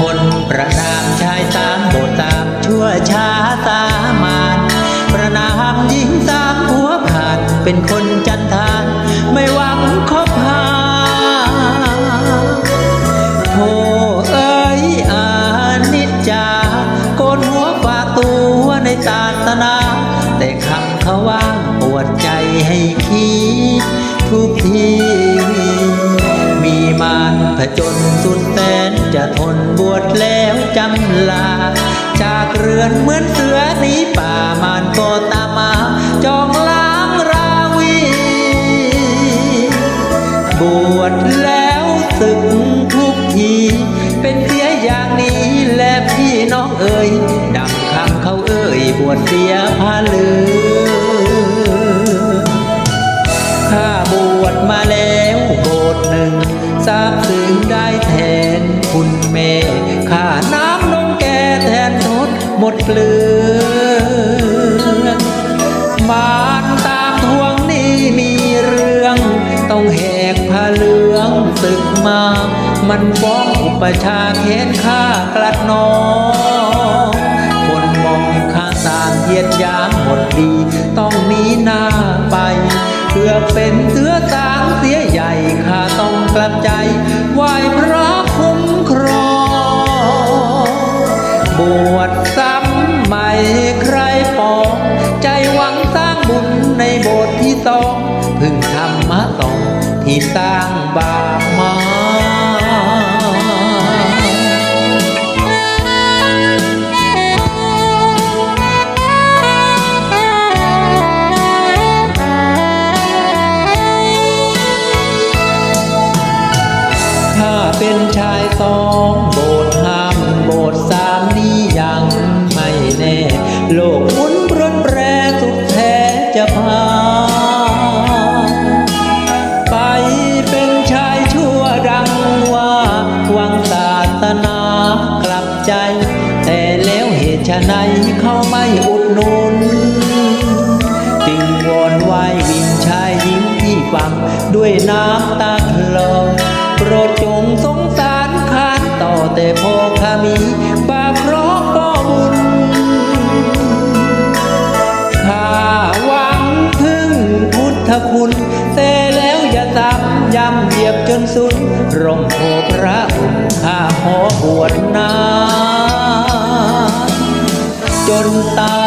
คนประนามชายสามโบสามชั่วช้าสามานประนามหญิงสามผัวผ่านเป็นคนจันทานไม่หวังคบหาโธ่เอ้ยอานิจจาโกนหัวฝากตัวในศาสนา แต่คำเขาว่าปวดใจให้คิดทุกที มีมารผจญสุดแสน จะทนบวชแล้วจำลา จากเรือนเหมือนเสือหนีป่ามารก็ตามมาจองล้างราวี บวชแล้วศึกทุกที เป็นเสียอย่างนี้และพี่น้องเอ่ยดังคำเขาเอ่ยบวชเสียพาลือข้าบวชมาแล้วโบสถ์หนึ่งทราบซึ้งได้ หมดเกลือมาตามทวงนี้มีเรื่อง ต้องแหกผ้าเหลืองศึกมา มันฟ้องอุปชาเค้นฆ่ากลัดน้องคนมองข้างต่างเยียดยามหมดดี ต้องหนีหน้าไปเพื่อเป็นเสือสา สองพึงทำมาสองที่สร้างบาปมาถ้าเป็นชายสองโบสถ์ห้ามโบสถ์สามนี้ยังไม่แน่ โลก แล้วเหนเขาไม่อุดหนุนจึงวอนไหววิงชายหญิงที่ฟังด้วยน้ำตาคลอโปรดจงสงสารคานต่อแต่พอข้ามีบาปเพราะก็บุญข้าหวังพึ่งพุทธคุณแต่แล้วอย่าซ้ำย้ำเหยียบจนสุดร่มโพพระอุ่นข้าขอบวชนา รุตา